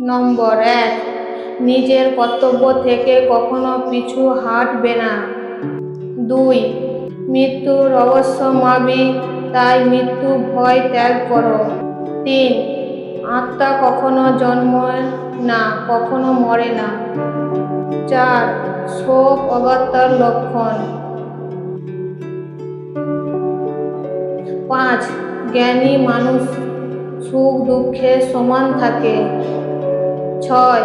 নম্বর এক। নিজের কর্তব্য থেকে কখনো পিছু হাঁটবে না। দুই, মৃত্যুর অবশ্যম্ভাবী তাই মৃত্যু ভয় ত্যাগ করো। তিন, আত্মা কখনো জন্মায় না, কখনো মরে না। চার, শোক অগত্যর লক্ষণ। পাঁচ, জ্ঞানী মানুষ সুখ দুঃখে সমান থাকে। ছয়,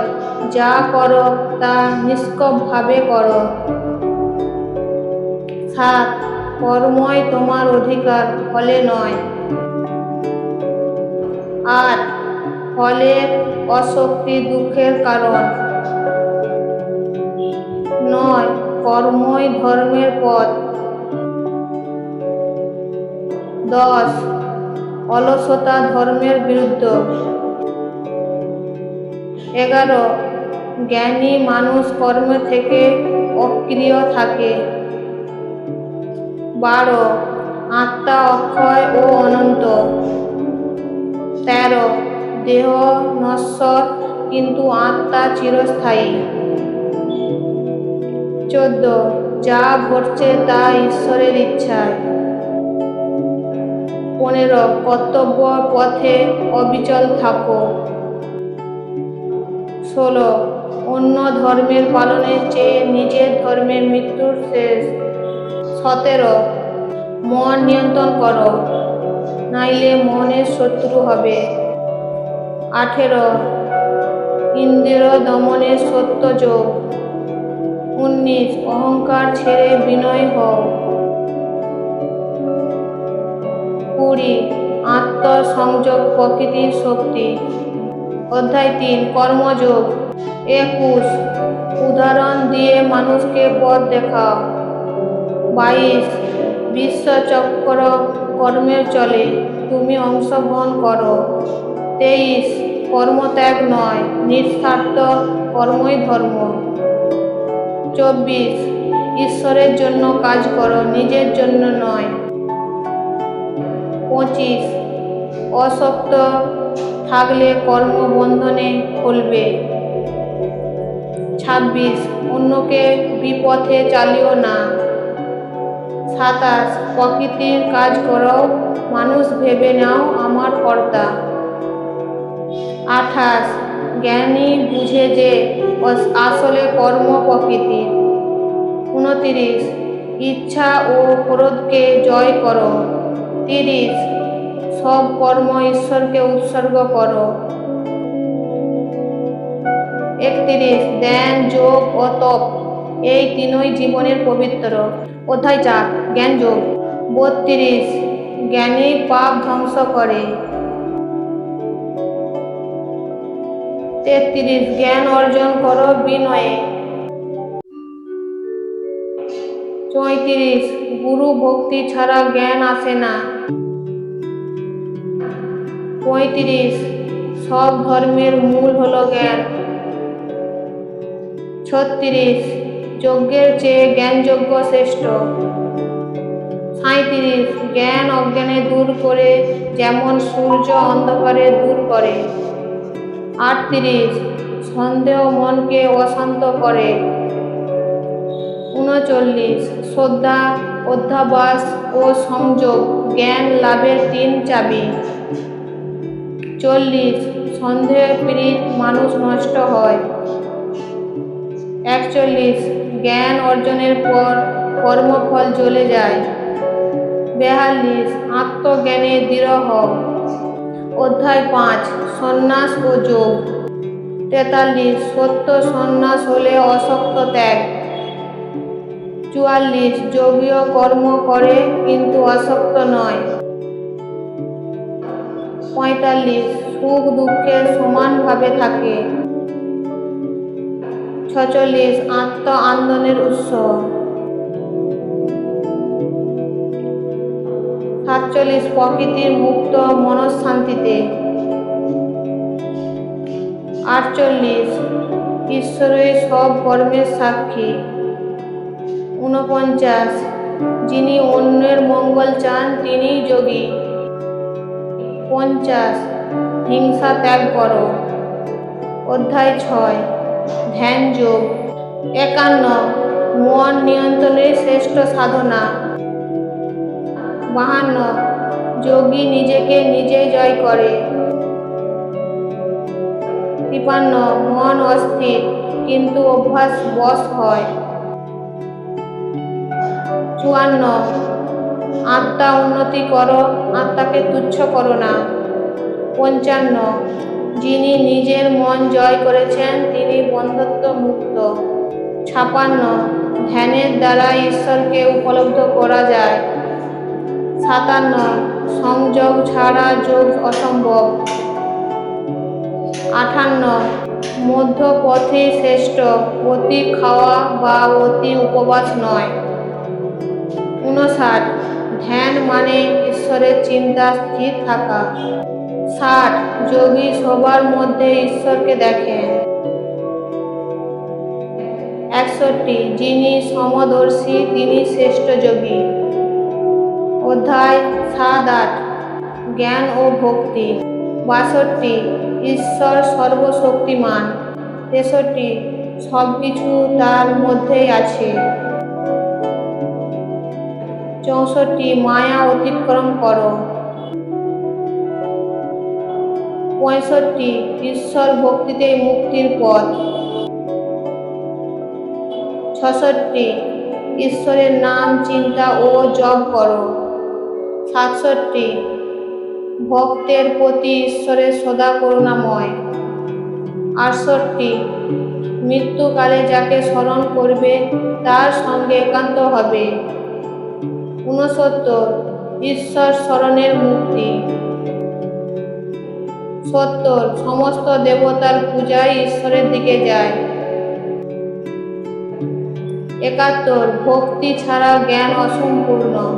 যা করো তা নিষ্কপভাবে করো। সাত, কর্মই তোমার অধিকার, ফলে নয়। আট ফলের অশক্তি দুঃখের কারণ। নয়, কর্মই ধর্মের পথ। দশ, অলসতা ধর্মের বিরুদ্ধ। এগারো। জ্ঞানী মানুষ কর্ম থেকে অক্রিয় থাকে। বারো। আত্মা অক্ষয় ও অনন্ত। তেরো। দেহ নশ্বর, কিন্তু আত্মা চিরস্থায়ী। চোদ্দ। যা ঘটছে তা ঈশ্বরের ইচ্ছায়। পনেরো। কর্তব্য পথে অবিচল থাকো। ষোলো। অন্য ধর্মের পালনের চেয়ে নিজের ধর্মের মৃত্যুর শেষ। সতেরো। মন নিয়ন্ত্রণ করো, নাইলে মনের শত্রু হবে। আঠেরো। ইন্দ্র দমনের সত্য যোগ। উনিশ। অহংকার ছেড়ে বিনয় হও। কুড়ি। আত্মসংযোগ প্রকৃতির শক্তি। অধ্যায় তিন, কর্মযোগ। একুশ, উদাহরণ দিয়ে মানুষকে পথ দেখাও বাইশ বিশ্বচক্র কর্মের চলে, তুমি অংশগ্রহণ করো। তেইশ, কর্মত্যাগ নয়, নিঃস্বার্থ কর্মই ধর্ম। চব্বিশ, ঈশ্বরের জন্য কাজ করো, নিজের জন্য নয়। পঁচিশ অশক্ত থাকলে কর্মবন্ধনে খুলবে ছাব্বিশ, অন্যকে বিপথে চালিও না। সাতাশ, প্রকৃতির কাজ করো, মানুষ ভেবে নাও আমার কর্তা আঠাশ, জ্ঞানী বুঝে যে আসলে কর্ম প্রকৃতি। উনতিরিশ, ইচ্ছা ও ক্রোধকে জয় করো। তিরিশ সব কর্ম ঈশ্বরকে উৎসর্গ করো। একত্রিশ, ধ্যান, যোগ ও তপ, এই তিনই জীবনের পবিত্র। অধ্যায় চার, জ্ঞান যোগ। বত্রিশ, জ্ঞানী পাপ ধ্বংস করে। তেত্রিশ, জ্ঞান অর্জন করো বিনয়ে। চৌত্রিশ, গুরু ভক্তি ছাড়া জ্ঞান আসে না। পঁয়ত্রিশ। সব ধর্মের মূল হল জ্ঞান। ছত্রিশ। যজ্ঞের চেয়ে জ্ঞানযজ্ঞ শ্রেষ্ঠ। সাঁত্রিশ জ্ঞান অজ্ঞানে দূর করে যেমন সূর্য অন্ধকারে দূর করে। আটত্রিশ। সন্দেহ মনকে অশান্ত করে। উনচল্লিশ। শ্রদ্ধা, অধ্যাবাস ও সংযোগ। জ্ঞান লাভের তিন চাবি। চল্লিশ সন্দেহ পীড়িত মানুষ নষ্ট হয়। একচল্লিশ, জ্ঞান অর্জনের পর কর্মফল জ্বলে যায়। বেয়াল্লিশ, আত্মজ্ঞানে দৃঢ় হও। অধ্যায় পাঁচ, সন্ন্যাস ও যোগ। তেতাল্লিশ, সত্য সন্ন্যাস হলে অসক্ত ত্যাগ। চুয়াল্লিশ যোগীয় কর্ম করে কিন্তু আসক্ত নয়। পঁয়তাল্লিশ, সুখ দুঃখে সমানভাবে থাকে। ছচল্লিশ আত্ম আন্দোলনের উৎস। সাতচল্লিশ, প্রকৃতির মুক্ত মনঃশান্তিতে। আটচল্লিশ, ঈশ্বরের সব কর্মের সাক্ষী। ঊনপঞ্চাশ, যিনি অন্যের মঙ্গল চান, তিনিই যোগী। পঞ্চাশ। হিংসা ত্যাগ করো। অধ্যায় ছয় ধ্যান যোগ একান্ন, মন নিয়ন্ত্রণের শ্রেষ্ঠ সাধনা। বাহান্ন, যোগী নিজেকে নিজেই জয় করে। তিপান্ন, মন অস্থির, কিন্তু অভ্যাস বশ হয়। চুয়ান্ন আত্মা উন্নতি করো, আত্মাকে তুচ্ছ করো না। পঞ্চান্ন, যিনি নিজের মন জয় করেছেন, তিনি বন্ধত্ব মুক্ত। ছাপান্ন, ধ্যানের দ্বারা ঈশ্বরকে উপলব্ধ করা যায়। সাতান্ন, সংযোগ ছাড়া যোগ অসম্ভব। আঠান্ন মধ্যপথই শ্রেষ্ঠ, অতি খাওয়া বা অতি উপবাস নয়। উনষাট ধ্যান মানে ঈশ্বরের চিন্তা স্থির থাকা। ষাট, যোগী সবার মধ্যে ঈশ্বরকে দেখেন। একষট্টি, যিনি সমদর্শী, তিনি শ্রেষ্ঠ যোগী। অধ্যায় সাত আট, জ্ঞান ও ভক্তি। বাষট্টি, ঈশ্বর সর্বশক্তিমান। তেষট্টি সব কিছু তার মধ্যেই আছে। চৌষট্টি মায়া অতিক্রম করো। পঁয়ষট্টি, ঈশ্বর ভক্তিতে মুক্তির পথ। ছষট্টি, ঈশ্বরের নাম, চিন্তা ও জপ করো। সাতষট্টি, ভক্তের প্রতি ঈশ্বরের সদা করুণাময়। আটষট্টি, মৃত্যুকালে যাকে স্মরণ করবে, তার সঙ্গে একান্ত হবে। ঊনসত্তর, ঈশ্বর স্মরণের মুক্তি সত্তর, সমস্ত দেবতার পূজায় ঈশ্বরের দিকে যায়। একাত্তর, ভক্তি ছাড়া জ্ঞান অসম্পূর্ণ।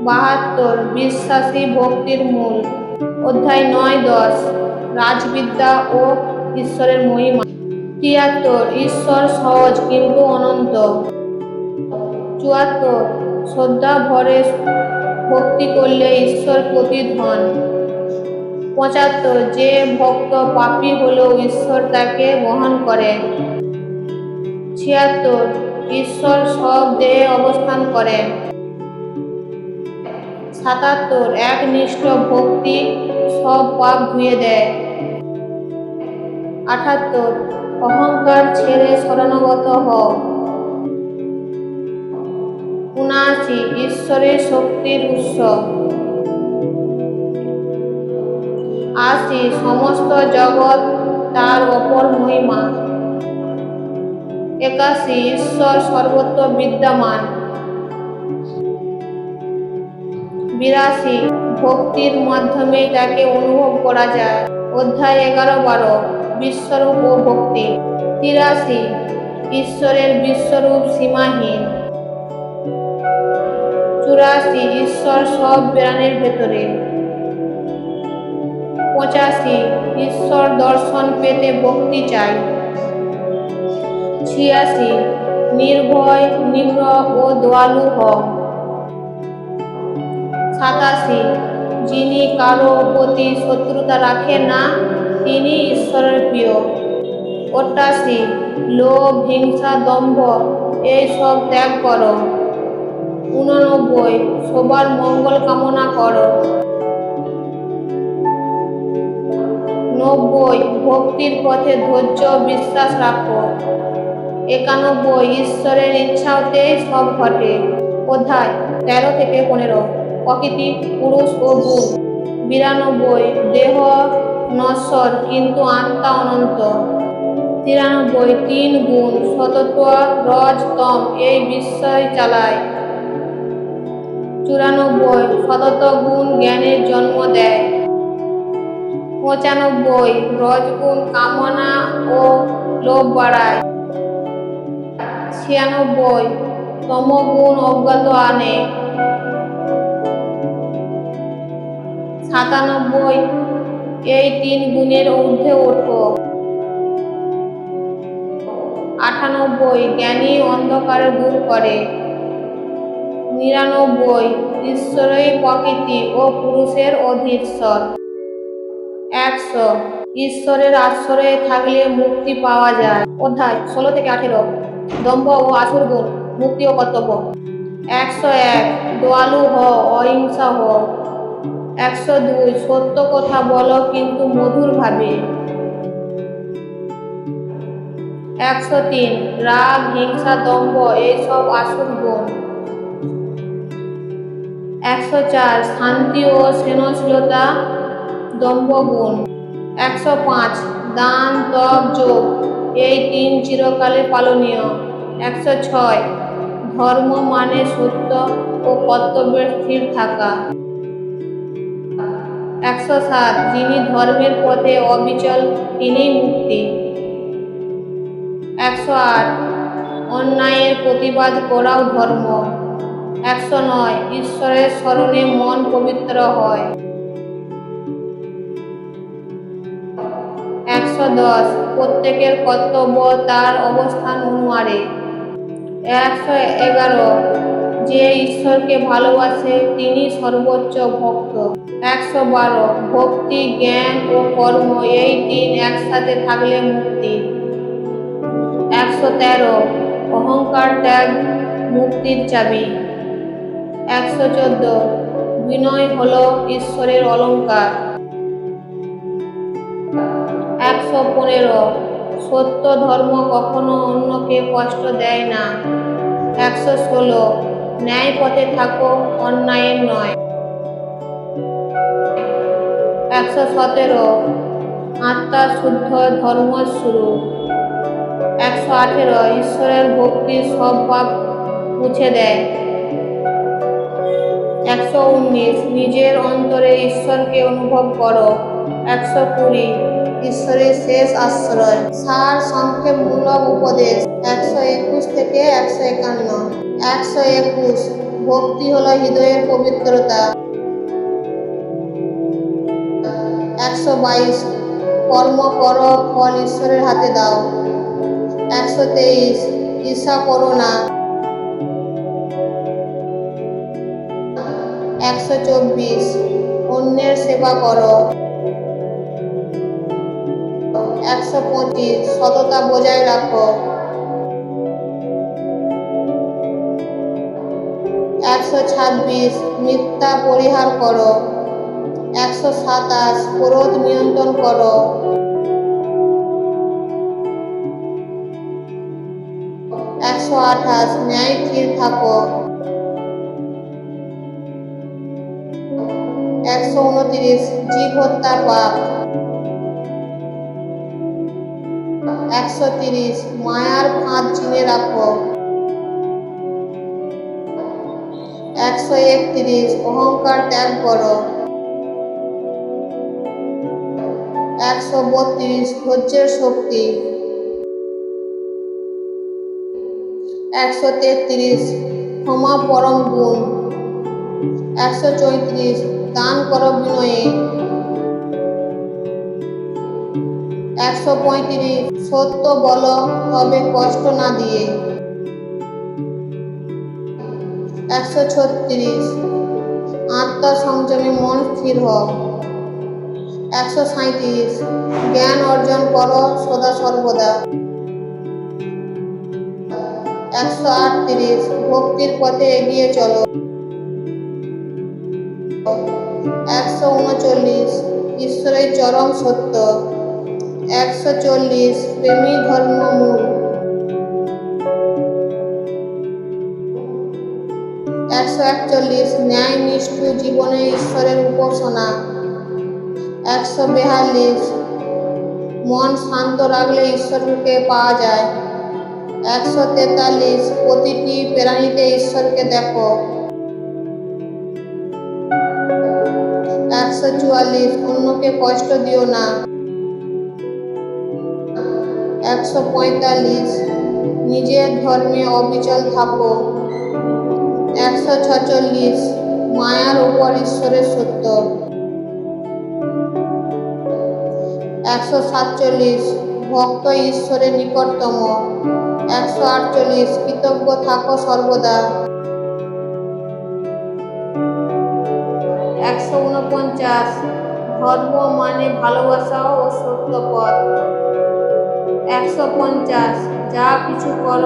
বাহাত্তর, বিশ্বাসী ভক্তির মূল। অধ্যায় নয়, দশ, রাজবিদ্যা ও ঈশ্বরের মহিমা। তিয়াত্তর, ঈশ্বর সহজ কিন্তু অনন্ত। চুয়াত্তর। শ্রদ্ধা ভরে ভক্তি করলে ঈশ্বর প্রতি ধন পঁচাত্তর, যে ভক্ত পাপী হলেও ঈশ্বর তাকে বহন করেন ছিয়াত্তর, ঈশ্বর সব দেহে অবস্থান করেন সাতাত্তর একনিষ্ঠ ভক্তি সব পাপ ধুয়ে দেয়। আটাত্তর অহংকার ছেড়ে শরণাগত হও। উনআশি ঈশ্বরের শক্তির উৎস। আশি সমস্ত জগৎ তার অপর মহিমা। একাশি, ঈশ্বর সর্বত্র বিদ্যমান। বিরাশি, ভক্তির মাধ্যমে তাকে অনুভব করা যায়। অধ্যায় এগারো বারো, বিশ্বরূপ ও ভক্তি। তিরাশি, ঈশ্বরের বিশ্বরূপ সীমাহীন। চুরাশি ঈশ্বর সব প্রাণের ভেতরে। পঁচাশি, ঈশ্বর দর্শন পেতে ভক্তি চাই। ছিয়াশি, নির্ভয় নিম্র ও দোয়ালু হও। সাতাশি, যিনি কারও প্রতি শত্রুতা রাখে না, তিনি ঈশ্বরের প্রিয়। অষ্টাশি লোভ, হিংসা, দম্ভ, এই সব ত্যাগ করো। উননব্বই সবার মঙ্গল কামনা করো। নব্বই, ভক্তির পথে ধৈর্য বিশ্বাস রাখো। একানব্বই, ঈশ্বরের ইচ্ছাতে সব ঘটে। অধ্যায় তেরো থেকে পনেরো। প্রকৃতি, পুরুষ ও গুণ বিরানব্বই, দেহ নশ্বর, কিন্তু আত্মা অনন্ত। তিরানব্বই, তিন গুণ, সতত্ব, রজ, তম, এই বিষয় চালায়। চুরানব্বই সতত গুণ জ্ঞানের জন্ম দেয়। পঁচানব্বই রজগুণ কামনা ও লোভ বাড়ায়। ছিয়ানব্বই তমগুণ অজ্ঞাত আনে। সাতানব্বই এই তিন গুণের ঊর্ধ্বে ওঠো আটানব্বই জ্ঞানী অন্ধকার দূর করে। নিরানব্বই ঈশ্বরই প্রকৃতি ও পুরুষের অধীশ্বর। একশো ঈশ্বরের আশ্রয়ে থাকলে মুক্তি পাওয়া যায়। অধ্যায় ষোলো থেকে আঠেরো। দম্ভ ও আসুর গুণ, মুক্তি ও কর্তব্য। একশো এক, দোয়ালু হ, অহিংসা হ। একশো দুই, সত্য কথা বলো কিন্তু মধুর ভাবে। একশো তিন, রাগ, হিংসা, দম্ভ এইসব আসুর গুণ। একশো চার শান্তি ও স্নেহশীলতা দম্ভ গুণ একশো পাঁচ, দান, তপ, যোগ। এই তিন চিরকালে পালনীয়। একশো ছয়, ধর্ম মানে সত্য ও কর্তব্যের স্থির থাকা। একশো সাত, যিনি ধর্মের পথে অবিচল, তিনিই মুক্তি। একশো আট, অন্যায়ের প্রতিবাদ করাও ধর্ম। একশো নয়। ঈশ্বরের স্মরণে মন পবিত্র হয়। একশো দশ। প্রত্যেকের কর্তব্য তার অবস্থান অনুসারে। একশো এগারো। যে ঈশ্বরকে ভালোবাসে, তিনি সর্বোচ্চ ভক্ত। একশো বারো। ভক্তি, জ্ঞান ও কর্ম এই তিন একসাথে থাকলে মুক্তি। একশো তেরো। অহংকার ত্যাগ, মুক্তির চাবি। একশো চোদ্দ। বিনয় হল ঈশ্বরের অলঙ্কার। একশো পনেরো। সত্য ধর্ম কখনো অন্যকে কষ্ট দেয় না। একশো ষোলো। ন্যায় পথে থাকো, অন্যায়ের নয়। একশো সতেরো। আত্মা শুদ্ধ, ধর্ম শুরু। একশো আঠেরো। ঈশ্বরের ভক্তি সব পাপ মুছে দেয়। একশো উনিশ, নিজের অন্তরে ঈশ্বরকে অনুভব করো। একশো কুড়ি, ঈশ্বরের শেষ আশ্রয়। সার সংক্ষেপমূলক উপদেশ, একশো একুশ থেকে একশো একান্ন। একশো একুশ, ভক্তি হলো হৃদয়ের পবিত্রতা। একশো বাইশ, কর্ম করো, ফল ঈশ্বরের হাতে দাও। একশো তেইশ, ঈর্ষা করো না। একশো চব্বিশ। অন্যের সেবা করো। একশো পঁচিশ। সততা বজায় রাখো। একশো ছাব্বিশ। মিথ্যা পরিহার করো। একশো সাতাশ। ক্রোধ নিয়ন্ত্রণ করো। একশো আঠাশ। ন্যায় স্থির থাকো। একশো উনত্রিশ, জীব হত্যা পাপ। একশো তিরিশ, মায়ার ফাঁদ চিনে রাখো। একশো একত্রিশ, অহংকার ত্যাগ করো। একশো বত্রিশ, ধৈর্যের শক্তি। একশো তেত্রিশ, ক্ষমা পরম গুণ। একশো চৌত্রিশ দান করো বিনয়ে। একশো পঁয়ত্রিশ, সত্য বলো, তবে কষ্ট না দিয়ে। একশো ছত্রিশ আত্মা আত্মসংযমে মন স্থির হোক একশো সাঁত্রিশ জ্ঞান অর্জন করো সদা সর্বদা। একশো আটত্রিশ, ভক্তির পথে এগিয়ে চলো। একশো উনচল্লিশ, ঈশ্বরের চরম সত্য। একশো চল্লিশ, প্রেমী ধর্ম মূল। একশো একচল্লিশ ন্যায় নিষ্ঠু জীবনে ঈশ্বরের উপাসনা। একশো বেয়াল্লিশ, মন শান্ত রাখলে ঈশ্বরকে পাওয়া যায়। একশো তেতাল্লিশ, প্রতিটি প্রাণীতে ঈশ্বরকে দেখো। চুয়াল্লিশ অন্যকে কষ্ট দিও না। একশো পঁয়তাল্লিশ, নিজের ধর্মে অবিচল থাকো। একশো ছচল্লিশ, মায়ার উপর ঈশ্বরের সত্য। একশো সাতচল্লিশ, ভক্ত ঈশ্বরের নিকটতম। একশো আটচল্লিশ, কৃতজ্ঞ থাকো সর্বদা। একশো উনপঞ্চাশ ধর্ম মানে ভালোবাসা ও সত্য পথ একশো পঞ্চাশ। যা কিছু কর,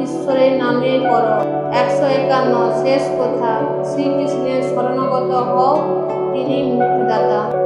ঈশ্বরের নামে কর। একশো একান্ন। শেষ কথা। শ্রীকৃষ্ণের শরণাগত হও, তিনি মুক্তিদাতা।